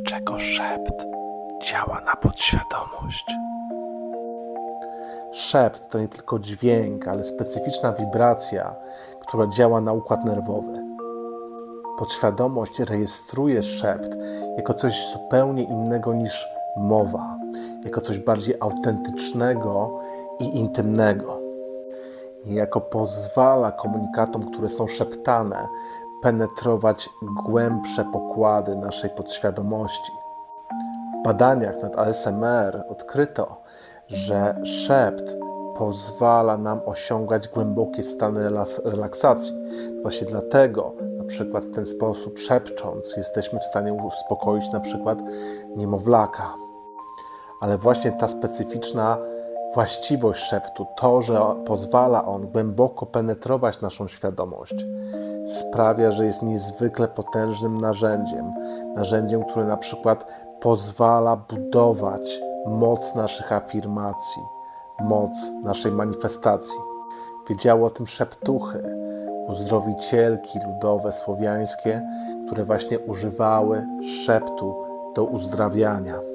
Dlaczego szept działa na podświadomość? Szept to nie tylko dźwięk, ale specyficzna wibracja, która działa na układ nerwowy. Podświadomość rejestruje szept jako coś zupełnie innego niż mowa, jako coś bardziej autentycznego i intymnego. Niejako pozwala komunikatom, które są szeptane, penetrować głębsze pokłady naszej podświadomości. W badaniach nad ASMR odkryto, że szept pozwala nam osiągać głębokie stany relaksacji. Właśnie dlatego, na przykład w ten sposób szepcząc, jesteśmy w stanie uspokoić na przykład niemowlaka. Ale właśnie ta specyficzna właściwość szeptu, to, że pozwala on głęboko penetrować naszą świadomość, sprawia, że jest niezwykle potężnym narzędziem. Narzędziem, które na przykład pozwala budować moc naszych afirmacji, moc naszej manifestacji. Wiedziały o tym szeptuchy, uzdrowicielki ludowe słowiańskie, które właśnie używały szeptu do uzdrawiania.